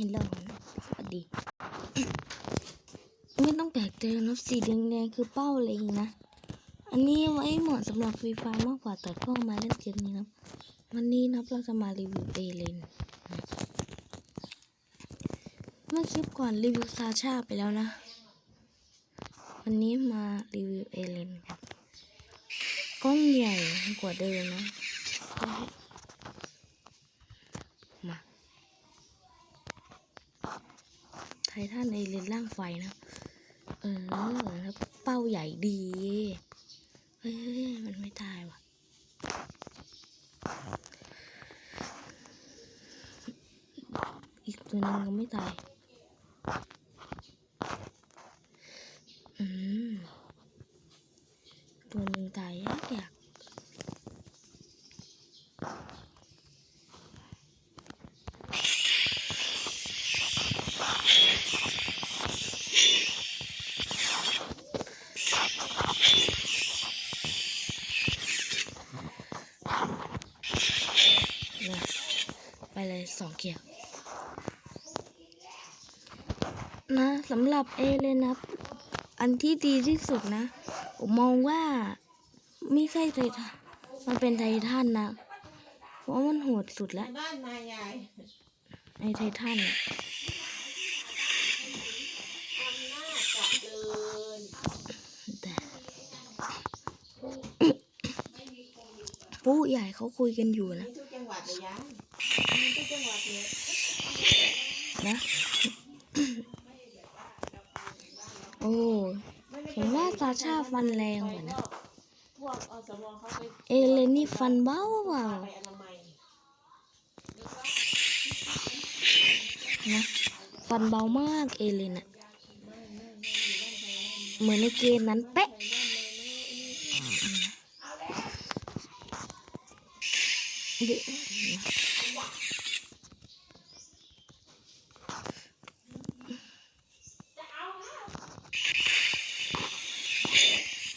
เห็นแล้วสวัสดี ไม่ต้องแปลกใจนะสีแดงๆคือเป้าเล็งนะ อันนี้ไว้เหมาะสำหรับฟรีไฟมากกว่าแต่ก็มาเล่นเกมนี้นะวันนี้นะเราจะมารีวิวเอเลนเมื่อคลิปก่อนรีวิวซาชาไปแล้วนะ วันนี้มารีวิวเอเลนกันกล้องใหญ่กว่าเดิมนะ มา ไททันเอเลนร่างไฟนะเออแล้วเป้าใหญ่ดี เฮ้ยมันไม่ตายว่ะ อีกตัวหนึงก็ไม่ตาย อืม ตัวหนึงตายยากยากเนี่ยไปเลย สองเกียร์นะสำหรับเอเลยนะ อันที่ดีที่สุดนะ ผมมองว่าไม่ใช่ไททันมันเป็นไททันนะ เพราะมันโหดสุดแล้วบ้านนายายไอไททันน่านผู้ใหญ่เขาคุยกันอยู่นะ นะ โอ้ผมว่าซาชาฟันแรงกว่านะพวกอสมเขาไปเอเลนี่ฟันเบาเบาไปอนามัยนะฟันเบามากเอเลนอะเหมือนในเกมนั้นเป๊ะ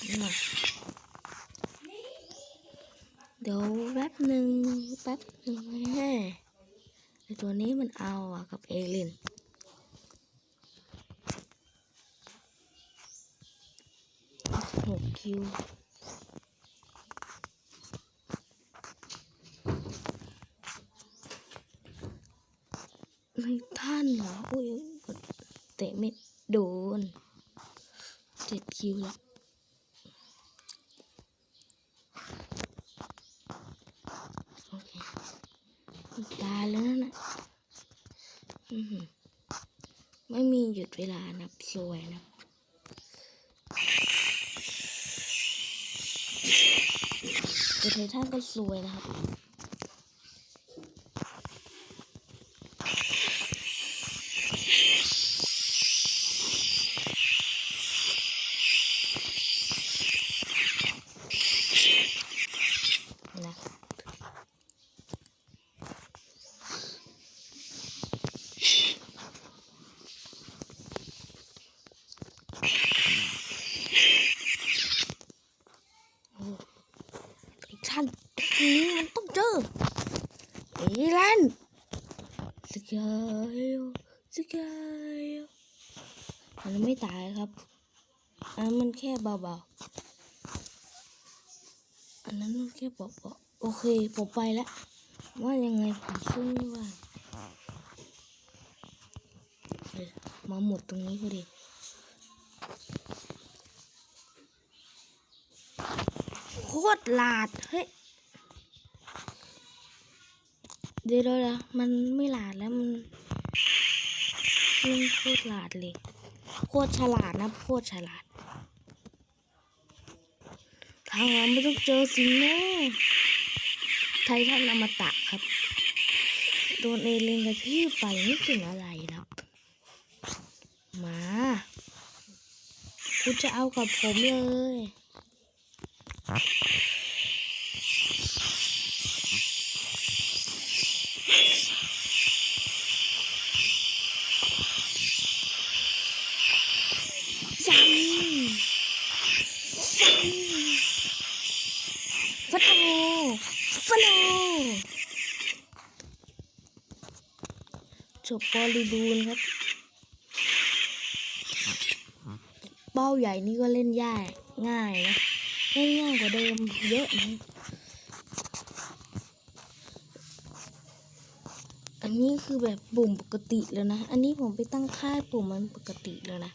เดี๋ยวนะเดี๋ยวแป๊บหนึ่งแป๊บหนึ่งแม่ไอ ตัวนี้มันเอาอะกับเอเลนหกคิวไม่ท่านเหรอโอ้ยกดเตะไม่โดนเจ็ดคิวแล้วโอเค ตายแล้วนั่นนะไม่มีหยุดเวลานับสวยนะแต่ไททันก็สวยนะครับนะ โอ้ ไททันตัวนี้มันต้องเจอเอเลนสกายสกายมันไม่ตายครับอันมันแค่เบาๆ อันนั้นมันแค่เบาๆ โอเค ผมไปแล้ว ว่ายังไงผมสู้ไม่ไหวมาหมดตรงนี้พอดี คตรหลาด เฮ้ย เดี๋ยวเดี๋ยวมันไม่หลาดแล้วมันมันโคตรหลาดเลย โคตรฉลาดนะ โคตรฉลาด ทางเราไม่ต้องเจอสิแม่ไททันอมตะครับ โดนเอเลนกระทืบไปไม่ถึงอะไรนะมา คุณจะเอากับผมเลย ฟันโอฟันโอจบบริบูรณ์ครับ เป้าใหญ่นี่ก็เล่นยากง่ายนะ เล่นง่ายกว่าเดิมเยอะนะอันนี้คือแบบปุ่มปกติแล้วนะ อันนี้ผมไปตั้งค่าปุ่มมันปกติแล้วนะ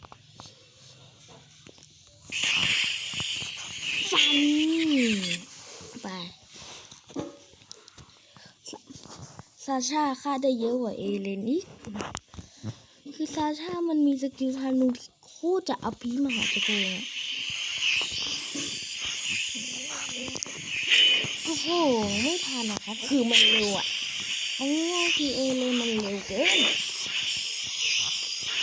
ฟันไปซาชาฆ่าได้เยอะกว่าเอเลนอีกคือซาชามันมีสกิลธนูที่โคตรจะอภิมหาจักรเลยอะโอ้โหไม่ทันนะครับ คือมันเร็วอะเอาง่ายๆคือเอเลนมันเร็วเกิน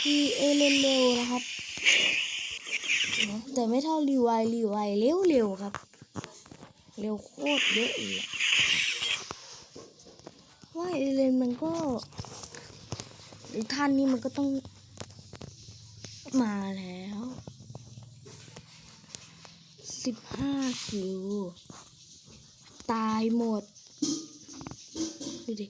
คือเอเลนเร็วนะครับ แต่ไม่เท่ารีไวายรีไวายเร็วเร็วๆครับ เร็วโคตรเยอะเลยว่าเอเลนมันก็หรือท่านนี่มันก็ต้องมาแล้วสิบห้าคิว ตายหมด ดูดิ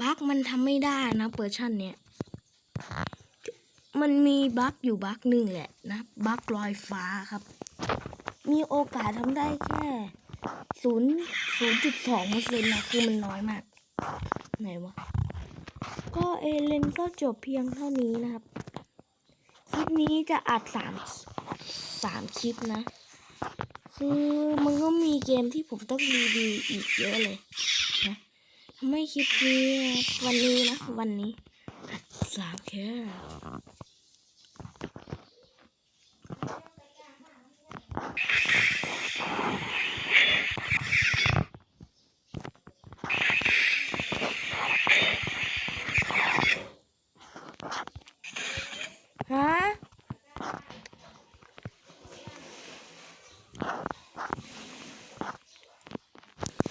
บั๊กมันทำไม่ได้นะเปอร์ชันเนี้ย มันมีบั๊กอยู่บั๊กหนึ่งแหละนะบั๊กลอยฟ้าครับ มีโอกาสทำได้แค่ศูนย์ศูนย์จุดสองเปอร์เซ็นต์นะคือมันน้อยมาก ไหนวะ ก็เอเลนก็จบเพียงเท่านี้นะครับ คลิปนี้จะอัดสามสามคลิปนะ คือมันก็มีเกมที่ผมต้องรีวิวอีกเยอะเลยนะทำให้คลิปนี้วันนี้นะวันนี้อัดสามแค่ ฮะ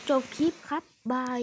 จบคลิปครับ บาย